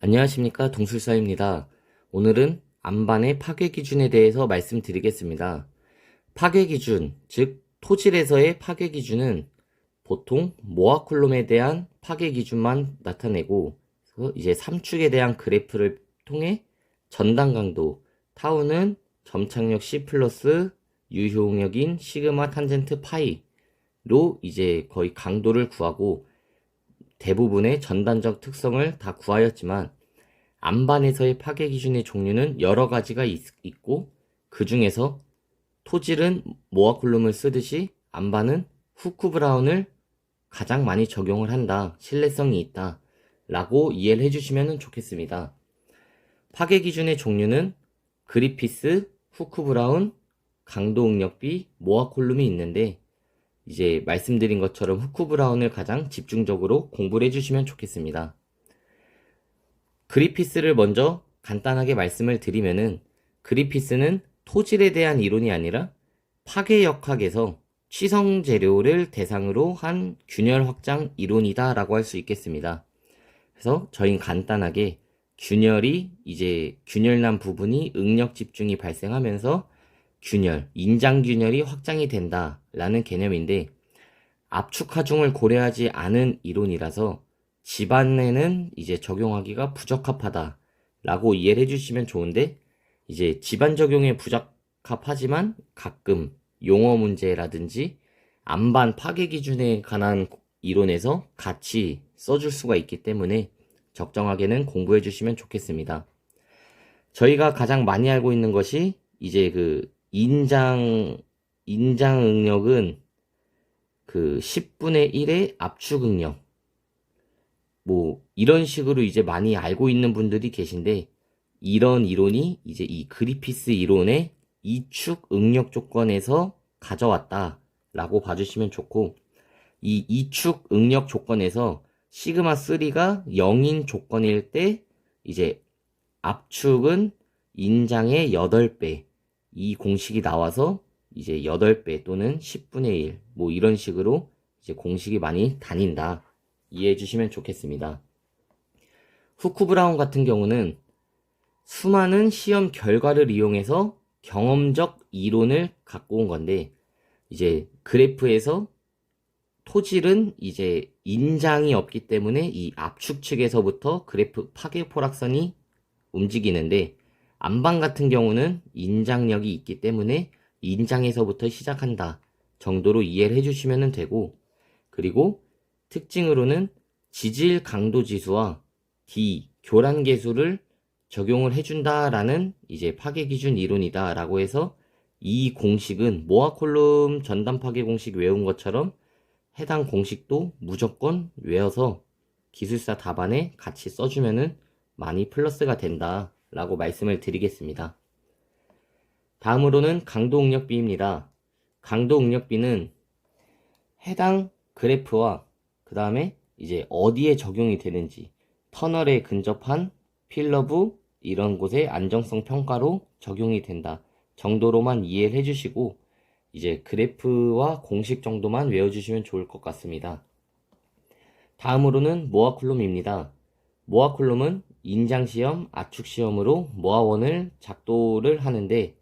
안녕하십니까 동술사입니다. 오늘은 안반의 파괴 기준에 대해서 말씀드리겠습니다. 파괴 기준, 즉 토질에서의 파괴 기준은 보통 모아쿨롬에 대한 파괴 기준만 나타내고 이제 3축에 대한 그래프를 통해 전단 강도 타우는 점착력 C 플러스 유효응력인 시그마 탄젠트 파이로 이제 거의 강도를 구하고 대부분의 전단적 특성을 다 구하였지만 안반에서의 파괴 기준의 종류는 여러 가지가 있, 고 그 중에서 토질은 모아콜룸을 쓰듯이 안반은 후크 브라운을 가장 많이 적용을 한다. 신뢰성이 있다. 라고 이해를 해주시면 좋겠습니다. 파괴 기준의 종류는 그리피스, 후크 브라운, 강도 응력비, 모아콜룸이 있는데 이제 말씀드린 것처럼 후크 브라운을 가장 집중적으로 공부를 해주시면 좋겠습니다. 그리피스를 먼저 간단하게 말씀을 드리면은 그리피스는 토질에 대한 이론이 아니라 파괴역학에서 취성 재료를 대상으로 한 균열 확장 이론이다라고 할 수 있겠습니다. 그래서 저희는 간단하게 균열이 이제 균열난 부분이 응력 집중이 발생하면서 균열, 인장 균열이 확장이 된다라는 개념인데 압축 하중을 고려하지 않은 이론이라서 집안에는 이제 적용하기가 부적합하다라고 이해를 해주시면 좋은데 이제 집안 적용에 부적합하지만 가끔 용어 문제라든지 안반 파괴 기준에 관한 이론에서 같이 써줄 수가 있기 때문에 적정하게는 공부해 주시면 좋겠습니다. 저희가 가장 많이 알고 있는 것이 이제 그 인장, 인장 응력은 그 10분의 1의 압축 응력. 뭐, 이런 식으로 이제 많이 알고 있는 분들이 계신데, 이런 이론이 이제 이 그리피스 이론의 이축 응력 조건에서 가져왔다. 라고 봐주시면 좋고, 이 이축 응력 조건에서 시그마 3가 0인 조건일 때, 이제 압축은 인장의 8배, 이 공식이 나와서 이제 8배 또는 10분의 1, 뭐 이런 식으로 이제 공식이 많이 다닌다. 이해해 주시면 좋겠습니다. 후크 브라운 같은 경우는 수많은 시험 결과를 이용해서 경험적 이론을 갖고 온 건데, 이제 그래프에서 토질은 이제 인장이 없기 때문에 이 압축 측에서부터 그래프 파괴 포락선이 움직이는데, 안방 같은 경우는 인장력이 있기 때문에 인장에서부터 시작한다 정도로 이해를 해주시면 되고 그리고 특징으로는 지질 강도 지수와 D 교란 계수를 적용을 해준다라는 이제 파괴 기준 이론이다라고 해서 이 공식은 모아콜룸 전단 파괴 공식 외운 것처럼 해당 공식도 무조건 외워서 기술사 답안에 같이 써주면은 많이 플러스가 된다. 라고 말씀을 드리겠습니다. 다음으로는 강도 응력비입니다. 강도 응력비는 해당 그래프와 그 다음에 이제 어디에 적용이 되는지 터널에 근접한 필러부 이런 곳의 안정성 평가로 적용이 된다 정도로만 이해를 해주시고 이제 그래프와 공식 정도만 외워주시면 좋을 것 같습니다. 다음으로는 모아쿨롬입니다. 모아쿨롬은 인장시험, 압축시험으로 모아원을 작도를 하는데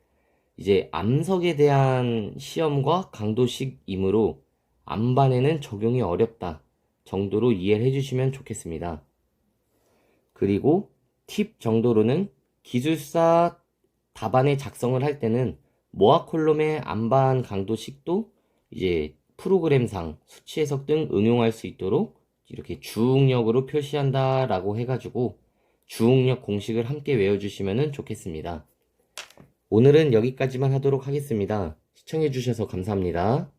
이제 암석에 대한 시험과 강도식이므로 암반에는 적용이 어렵다 정도로 이해를 해주시면 좋겠습니다. 그리고 팁 정도로는 기술사 답안에 작성을 할 때는 모아 콜롬의 암반 강도식도 이제 프로그램상 수치 해석 등 응용할 수 있도록 이렇게 주응력으로 표시한다 라고 해가지고 주응력 공식을 함께 외워주시면 좋겠습니다. 오늘은 여기까지만 하도록 하겠습니다. 시청해주셔서 감사합니다.